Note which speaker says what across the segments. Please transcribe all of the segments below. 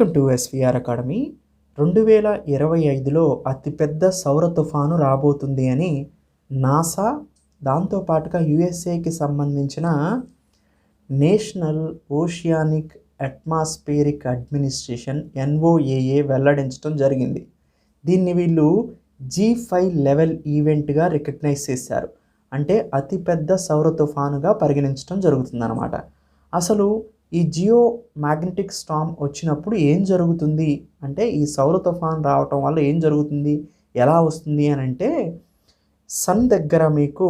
Speaker 1: Welcome to SVR academy. రెండు వేల ఇరవై ఐదులో అతిపెద్ద సౌర తుఫాను రాబోతుంది అని నాసా దాంతోపాటుగా యుఎస్ఏకి సంబంధించిన national oceanic atmospheric administration N O A A వెల్లడించడం జరిగింది. దీన్ని వీళ్ళు జీ ఫైవ్ లెవెల్ ఈవెంట్గా రికగ్నైజ్ చేశారు. అంటే అతిపెద్ద సౌర తుఫానుగా పరిగణించడం జరుగుతుందన్నమాట. అసలు ఈ జియో మ్యాగ్నెటిక్ స్టామ్ వచ్చినప్పుడు ఏం జరుగుతుంది? అంటే ఈ సౌర తుఫాన్ రావటం వల్ల ఏం జరుగుతుంది? ఎలా వస్తుంది అని అంటే సన్ దగ్గర మీకు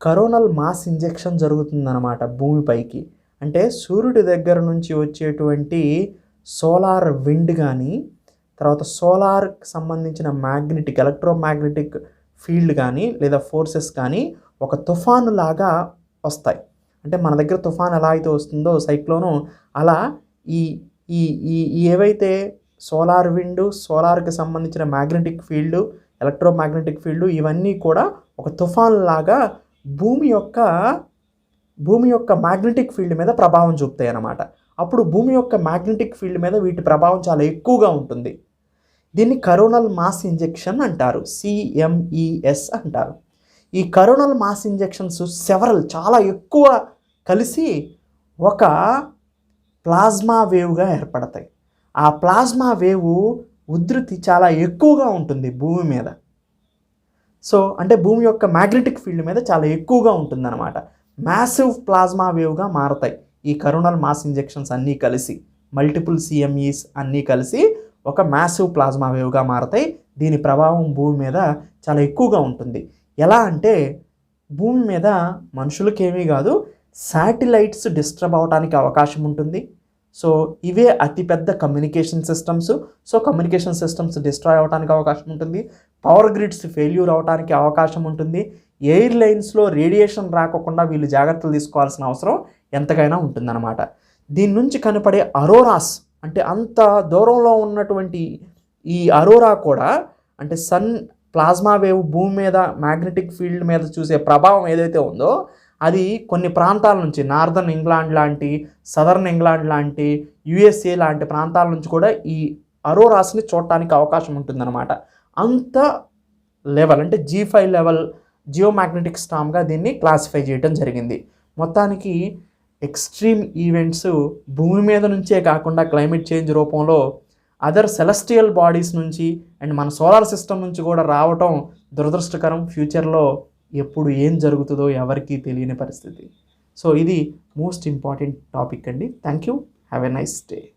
Speaker 1: కరోనల్ మాస్ ఇంజెక్షన్ జరుగుతుందన్నమాట భూమిపైకి. అంటే సూర్యుడి దగ్గర నుంచి వచ్చేటువంటి సోలార్ విండ్ కానీ తర్వాత సోలార్కి సంబంధించిన మ్యాగ్నెటిక్ ఎలక్ట్రోమాగ్నెటిక్ ఫీల్డ్ కానీ లేదా ఫోర్సెస్ కానీ ఒక తుఫాను లాగా వస్తాయి. అంటే మన దగ్గర తుఫాన్ ఎలా అయితే వస్తుందో సైక్లోను అలా ఈ ఈ ఈ ఏవైతే సోలార్ విండ్ సోలార్కి సంబంధించిన మ్యాగ్నెటిక్ ఫీల్డ్ ఎలక్ట్రోమాగ్నెటిక్ ఫీల్డ్ ఇవన్నీ కూడా ఒక తుఫాన్ లాగా భూమి యొక్క భూమి యొక్క మ్యాగ్నెటిక్ ఫీల్డ్ మీద ప్రభావం చూపుతాయి అన్నమాట. అప్పుడు భూమి యొక్క మ్యాగ్నెటిక్ ఫీల్డ్ మీద వీటి ప్రభావం చాలా ఎక్కువగా ఉంటుంది. దీన్ని కరోనల్ మాస్ ఇంజెక్షన్ అంటారు. సిఎంఈఎస్ అంటారు. ఈ కరోనల్ మాస్ ఇంజెక్షన్స్ సెవరల్ చాలా ఎక్కువ కలిసి ఒక ప్లాజ్మా వేవ్గా ఏర్పడతాయి. ఆ ప్లాజ్మా వేవ్ ఉధృతి చాలా ఎక్కువగా ఉంటుంది భూమి మీద. సో అంటే భూమి యొక్క మ్యాగ్నెటిక్ ఫీల్డ్ మీద చాలా ఎక్కువగా ఉంటుందన్నమాట. మ్యాసివ్ ప్లాజ్మా వేవ్గా మారతాయి ఈ కరోనల్ మాస్ ఇంజెక్షన్స్ అన్నీ కలిసి. మల్టిపుల్ సిఎంఈస్ అన్నీ కలిసి ఒక మ్యాసివ్ ప్లాజ్మా వేవ్గా మారతాయి. దీని ప్రభావం భూమి మీద చాలా ఎక్కువగా ఉంటుంది. ఎలా అంటే భూమి మీద మనుషులకేమీ కాదు శాటిలైట్స్ డిస్టర్బ్ అవడానికి అవకాశం ఉంటుంది. సో ఇవే అతిపెద్ద communication systems so communication systems destroy అవడానికి అవకాశం ఉంటుంది. పవర్ గ్రిడ్స్ ఫెయిల్యూర్ అవడానికి అవకాశం ఉంటుంది. ఎయిర్ లైన్స్లో రేడియేషన్ రాకుండా వీళ్ళు జాగ్రత్తలు తీసుకోవాల్సిన అవసరం ఎంతకైనా ఉంటుందన్నమాట. దీని నుంచి కనపడే అరోరాస్ అంటే అంత దూరంలో ఉన్నటువంటి ఈ అరోరా కూడా అంటే సన్ ప్లాస్మా వేవ్ భూమి మీద మ్యాగ్నెటిక్ ఫీల్డ్ మీద చూసే ప్రభావం ఏదైతే ఉందో అది కొన్ని ప్రాంతాల నుంచి నార్దర్న్ ఇంగ్లాండ్ లాంటి సదర్న్ ఇంగ్లాండ్ లాంటి యుఎస్ఏ లాంటి ప్రాంతాల నుంచి కూడా ఈ అరోరాస్ని చూడటానికి అవకాశం ఉంటుందన్నమాట. అంత లెవెల్ అంటే జీ ఫైవ్ లెవెల్ జియోమ్యాగ్నెటిక్ స్టామ్గా దీన్ని క్లాసిఫై చేయడం జరిగింది. మొత్తానికి ఎక్స్ట్రీమ్ ఈవెంట్స్ భూమి మీద నుంచే కాకుండా క్లైమేట్ చేంజ్ రూపంలో అదర్ సెలస్టియల్ బాడీస్ నుంచి అండ్ మన సోలార్ సిస్టమ్ నుంచి కూడా రావటం దురదృష్టకరం. ఫ్యూచర్లో ఎప్పుడు ఏం జరుగుతుందో ఎవరికీ తెలియని పరిస్థితి. సో ఇది మోస్ట్ ఇంపార్టెంట్ టాపిక్ అండి. Thank you have a nice day.